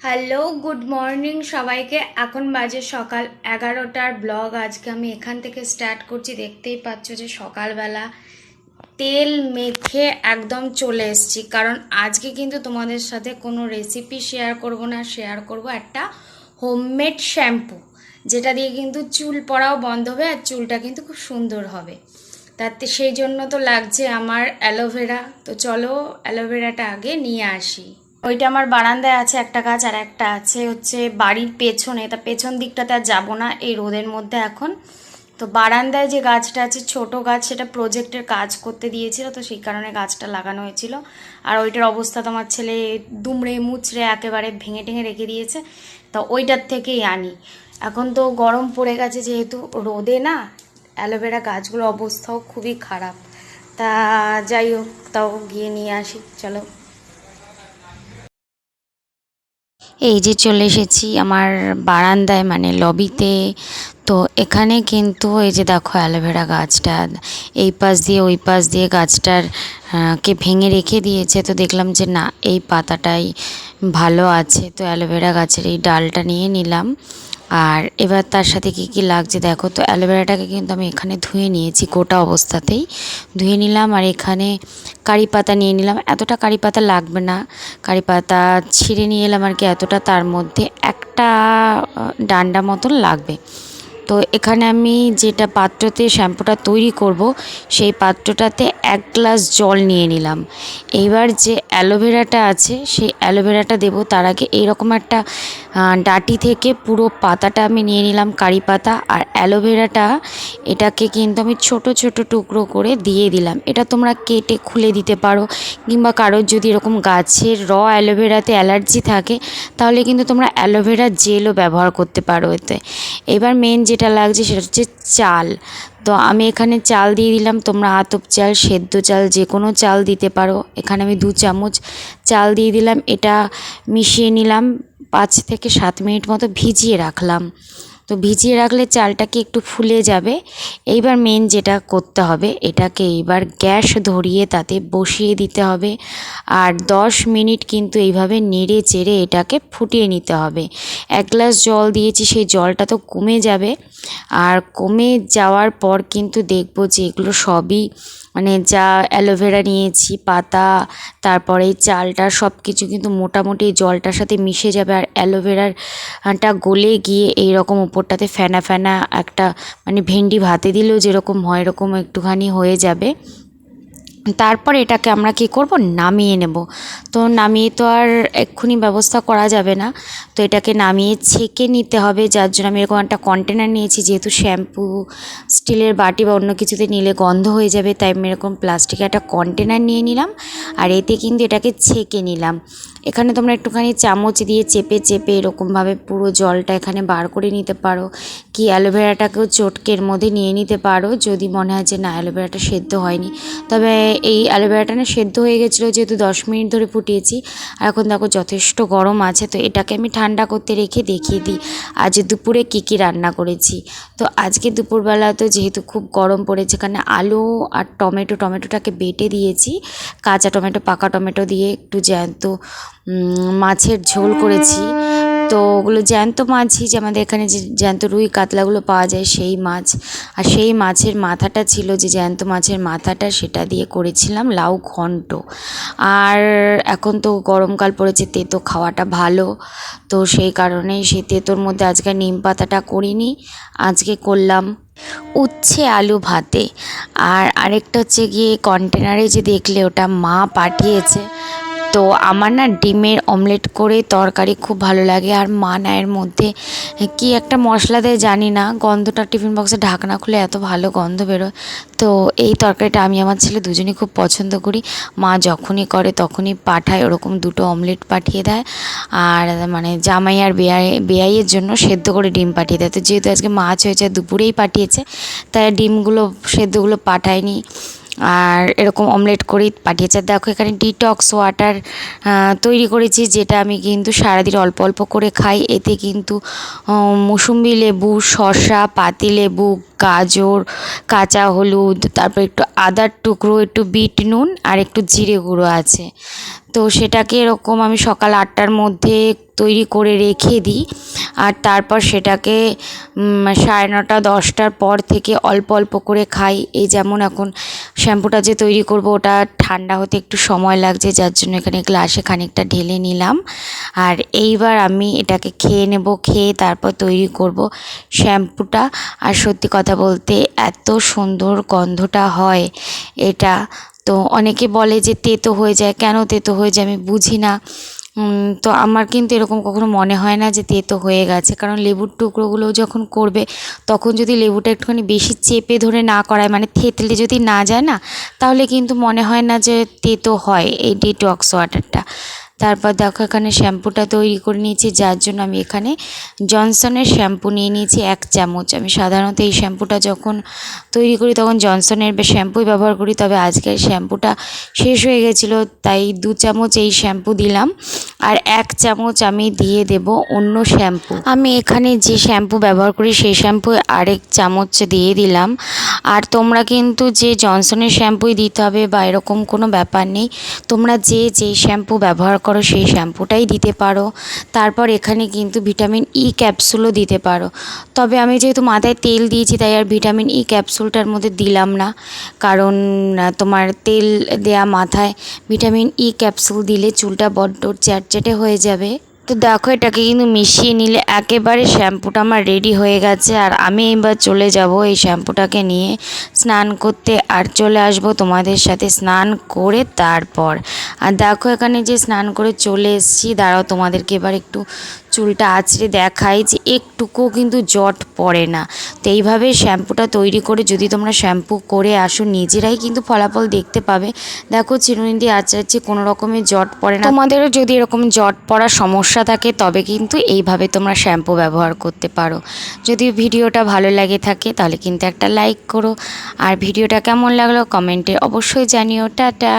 Hello, good morning সবাইকে। এখন বাজে সকাল এগারোটার ব্লগ। আজকে আমি এখান থেকে স্টার্ট করছি। দেখতেই পাচ্ছ যে সকালবেলা তেল মেখে একদম চলে এসেছি। কারণ আজকে কিন্তু তোমাদের সাথে কোনো রেসিপি শেয়ার করব না শেয়ার করব একটা হোমমেড শ্যাম্পু যেটা দিয়ে কিন্তু চুল পড়াও বন্ধ হবে আর চুলটা কিন্তু খুব সুন্দর হবে। তাতে সেই জন্য তো লাগছে আমার অ্যালোভেরা তো চলো অ্যালোভেরাটা আগে নিয়ে আসি। ওইটা আমার বারান্দায় আছে, একটা গাছ আর একটা আছে। হচ্ছে বাড়ির পেছনে, তা পেছন দিকটাতে আর যাব না এই রোদের মধ্যে এখন। তো বারান্দায় যে গাছটা আছে, ছোট গাছ, সেটা প্রজেক্টের কাজ করতে দিয়েছিল, তো সেই কারণে গাছটা লাগানো হয়েছিল। আর ওইটার অবস্থা তোমার ছেলে দুমড়ে মুচড়ে একেবারে ভেঙে টেঙে রেখে দিয়েছে, তো ওইটার থেকেই আনি। এখন তো গরম পড়ে গেছে, যেহেতু রোদে না, অ্যালোভেরা গাছগুলোর অবস্থাও খুবই খারাপ। তা যাই হোক, তাও গিয়ে নিয়ে আসি, চলো। এই যে চলে এসেছি আমার বারান্দায় মানে লবিতে। তো এখানে কিন্তু এই যে দেখো অ্যালোভেরা গাছটা, এই পাশ দিয়ে ওই পাশ দিয়ে গাছটার কে ভেঙে রেখে দিয়েছে। তো দেখলাম যে না, এই পাতাটাই ভালো আছে। তো অ্যালোভেরা গাছের এই ডালটা নিয়ে নিলাম। আর এবার তার সাথে কি কি লাগছে দেখো, তো অ্যালোভেরাটাকে কিন্তু আমি এখানে ধুয়ে নিয়েছি গোটা অবস্থাতেই। ধুয়ে নিলাম আর এখানে কারি পাতা নিয়ে নিলাম। এতটা কারি পাতা লাগবে না। কারি পাতা ছিঁড়ে নিয়ে এলাম আর কি, এতটা তার মধ্যে একটা ডান্ডা মতন লাগবে। তো এখানে আমি যেটা পাত্রতে শ্যাম্পুটা তৈরি করব, সেই পাত্রটাতে এক গ্লাস জল নিয়ে নিলাম। এইবার যে অ্যালোভেরাটা আছে, সেই অ্যালোভেরাটা দেবো। তার আগে এইরকম একটা ডাটি থেকে পুরো পাতাটা আমি নিয়ে নিলাম কারি পাতা। আর অ্যালোভেরাটা, এটাকে কিন্তু আমি ছোট ছোট টুকরো করে দিয়ে দিলাম। এটা তোমরা কেটে খুলে দিতে পারো। কিংবা কারোর যদি এরকম গাছের র অ্যালোভেরাতে অ্যালার্জি থাকে, তাহলে কিন্তু তোমরা অ্যালোভেরা জেলও ব্যবহার করতে পারো এতে। এবার মেন যেটা লাগছে সেটা হচ্ছে চাল। তো আমি এখানে চাল দিয়ে দিলাম, তোমরা আতপ চাল, সেদ্ধ চাল যে কোনো চাল দিতে পারো। এখানে আমি দু চামচ চাল দিয়ে দিলাম, এটা মিশিয়ে নিলাম, পাঁচ থেকে সাত মিনিট মতো ভিজিয়ে রাখলাম। তো ভিজিয়ে রাখলে চালটাকে একটু ফুলে যাবে। এইবার মেন যেটা করতে হবে, এটাকে এইবার গ্যাস ধরিয়ে তাতে বসিয়ে দিতে হবে। আর দশ মিনিট কিন্তু এইভাবে নেড়ে চেড়ে এটাকে ফুটিয়ে নিতে হবে। এক গ্লাস জল দিয়েছি, সেই জলটা তো কমে যাবে। আর কমে যাওয়ার পর কিন্তু দেখব যে এগুলো সবই মানে যা অ্যালোভেরা নিয়েছি, পাতা, তারপরে চালটা সব কিছু কিন্তু মোটামুটি জলটার সাথে মিশে যাবে। আর অ্যালোভেরার টা গলে গিয়ে এই রকম উপরটাতে ফেনা ফেনা একটা মানে ভেন্ডি ভাতে দিলেও যেরকম হয়, এরকম একটুখানি হয়ে যাবে। তারপর এটাকে আমরা কি করব? নামিয়ে নেব। তো নামিয়ে তো আর এক্ষুনি ব্যবস্থা করা যাবে না। তো এটাকে নামিয়ে ছেঁকে নিতে হবে। যার জন্য আমি এরকম একটা কন্টেনার নিয়েছি, যেহেতু শ্যাম্পু স্টিলের বাটি বা অন্য কিছুতে নিলে গন্ধ হয়ে যাবে, তাই আমি এরকম প্লাস্টিকের একটা কন্টেনার নিয়ে নিলাম। আর এতে কিন্তু এটাকে ছেঁকে নিলাম। এখানে তোমরা একটুখানি চামচ দিয়ে চেপে চেপে এরকমভাবে পুরো জলটা এখানে বার করে নিতে পারো। কি অ্যালোভেরাটাকেও চটকের মধ্যে নিয়ে নিতে পারো, যদি মনে হয় যে না, অ্যালোভেরাটা সেদ্ধ হয়নি। তবে এই অ্যালোভেরাটা না সেদ্ধ হয়ে গেছিল যেহেতু দশ মিনিট ধরে ফুটিয়েছি, আর এখন দেখো যথেষ্ট গরম আছে, তো এটাকে আমি ঠান্ডা করতে রেখে দেখিয়ে দিই, আজ দুপুরে কী কী রান্না করেছি। তো আজকে দুপুরবেলা তো যেহেতু খুব গরম পড়েছে, এখানে আলু আর টমেটো, টমেটোটাকে বেটে দিয়েছি, কাঁচা টমেটো, পাকা টমেটো দিয়ে একটু জ্যান্ত মাছের ঝোল করেছি। তো ওগুলো জ্যান্ত মাছই যে আমাদের এখানে যে জ্যান্ত রুই কাতলাগুলো পাওয়া যায় সেই মাছ। আর সেই মাছের মাথাটা ছিল যে জ্যান্ত মাছের মাথাটা সেটা দিয়ে করেছিলাম লাউ ঘন্ট। আর এখন তো গরমকাল পড়েছে, তেতো খাওয়াটা ভালো। তো সেই কারণে সেই তেতোর মধ্যে আজকে নিম পাতাটা করিনি, আজকে করলাম উচ্ছে আলু ভাতে। আর আরেকটা হচ্ছে গিয়ে কন্টেনারে যে দেখলে ওটা মা পাঠিয়েছে তো আমার না ডিমের অমলেট করে তরকারি খুব ভালো লাগে আর মা না এর মধ্যে কি একটা মশলা দেয় জানি না। গন্ধটা টিফিন বক্সে ঢাকনা খুলে এত ভালো গন্ধ বেরোয়। তো এই তরকারিটা আমি আমার ছেলে দুজনেই খুব পছন্দ করি। মা যখনই করে তখনই পাঠায়, ওরকম দুটো অমলেট পাঠিয়ে দেয়। আর মানে জামাই আর বেয়াই, বেয়াইয়ের জন্য সেদ্ধ করে ডিম পাঠিয়ে দেয়। তো যেহেতু আজকে মাছ হয়েছে, দুপুরেই পাঠিয়েছে, তাই ডিমগুলো সেদ্ধগুলো পাঠায়নি। আর এরকম অমলেট করে পাঠিয়েছে দেখো, এখানে ডিটক্স ওয়াটার তৈরি করেছি, যেটা আমি কিন্তু সারাদিন অল্প অল্প করে খাই। এতে কিন্তু মুসুম্বি লেবু, শসা পাতিলেবু গাজর, কাঁচা হলুদ, তারপর একটু আদার টুকরো, একটু বিট নুন আর একটু জিরে গুঁড়ো আছে। তো সেটাকে এরকম আমি সকাল আটটার মধ্যে তৈরি করে রেখে দিই আর তারপর সেটাকে সাড়ে নটা, দশটার পর থেকে অল্প অল্প করে খাই। এই যেমন এখন শ্যাম্পুটা যে তৈরি করব ওটা ঠান্ডা হতে একটু সময় লাগছে, যার জন্য এখানে গ্লাসে খানিকটা ঢেলে নিলাম। আর এইবার আমি এটাকে খেয়ে নেব, খেয়ে তারপর তৈরি করব শ্যাম্পুটা। আর সত্যি কথা বলতে এত সুন্দর গন্ধটা হয় এটা। তো অনেকে বলে যে তেতো হয়ে যায়। কেন তেতো হয়ে যায় আমি বুঝি না। তো আমার কিন্তু এরকম কখনো মনে হয় না যে তেতো হয়ে গেছে। কারণ লেবুর টুকরোগুলো যখন করবে, তখন যদি লেবুটা একটুখানি বেশি চেপে ধরে না করায় মানে থেতলে যদি না যায় না, তাহলে কিন্তু মনে হয় না যে তেতো হয় এই ডিটক্স ওয়াটারটা তারপর দেখো এখানে শ্যাম্পুটা তৈরি করে নিয়েছি, যার জন্য আমি এখানে জনসনের শ্যাম্পু নিয়ে নিয়েছি এক চামচ। আমি সাধারণত এই শ্যাম্পুটা যখন তৈরি করি তখন জনসনের শ্যাম্পুই ব্যবহার করি, তবে আজকের শ্যাম্পুটা শেষ হয়ে গেছিল, তাই দু চামচ এই শ্যাম্পু দিলাম। আর এক চামচ আমি দিয়ে দেব অন্য শ্যাম্পু। আমি এখানে যে শ্যাম্পু ব্যবহার করি সেই শ্যাম্পু আরেক চামচ দিয়ে দিলাম। আর তোমরা কিন্তু যে জনসনের শ্যাম্পুই দিতে হবে বা এরকম কোনো ব্যাপার নেই, তোমরা যে যেই শ্যাম্পু ব্যবহার করো সেই শ্যাম্পুটাই দিতে পারো। তারপর এখানে কিন্তু ভিটামিন ই ক্যাপসুলও দিতে পারো। তবে আমি যেহেতু মাথায় তেল দিয়েছি, তাই আর ভিটামিন ই ক্যাপসুলটার মধ্যে দিলাম না। কারণ তোমার তেল দেয়া মাথায় ভিটামিন ই ক্যাপসুল দিলে চুলটা বড্ড চ্যাটচ্যাটে হয়ে যাবে। তো দেখো, এটাকে কিন্তু মিশিয়ে নিলে একেবারে শ্যাম্পুটা আমার রেডি হয়ে গেছে। আর আমি এবার চলে যাব এই শ্যাম্পুটাকে নিয়ে স্নান করতে। আর চলে আসব তোমাদের সাথে স্নান করে তারপর। আর দেখো, এখানে যে স্নান করে চলে এসেছি, দাঁড়াও তোমাদেরকে এবার একটু চুলটা আঁচড়ে দেখাই যে একটুকুও কিন্তু জট পড়ে না। তো এইভাবে শ্যাম্পুটা তৈরি করে যদি তোমরা শ্যাম্পু করে আসো, নিজেরাই কিন্তু ফলাফল দেখতে পাবে। দেখো চিরুনি দিয়ে আঁচড়াচ্ছি, কোনো রকমের জট পড়ে না। তোমাদেরও যদি এরকম জট পড়ার সমস্যা থাকে, তবে কিন্তু এইভাবে তোমরা শ্যাম্পু ব্যবহার করতে পারো। যদি ভিডিওটা ভালো লাগে থাকে, তাহলে কিন্তু একটা লাইক করো। আর ভিডিওটা কেমন লাগল কমেন্টে অবশ্যই জানিও। টাটা!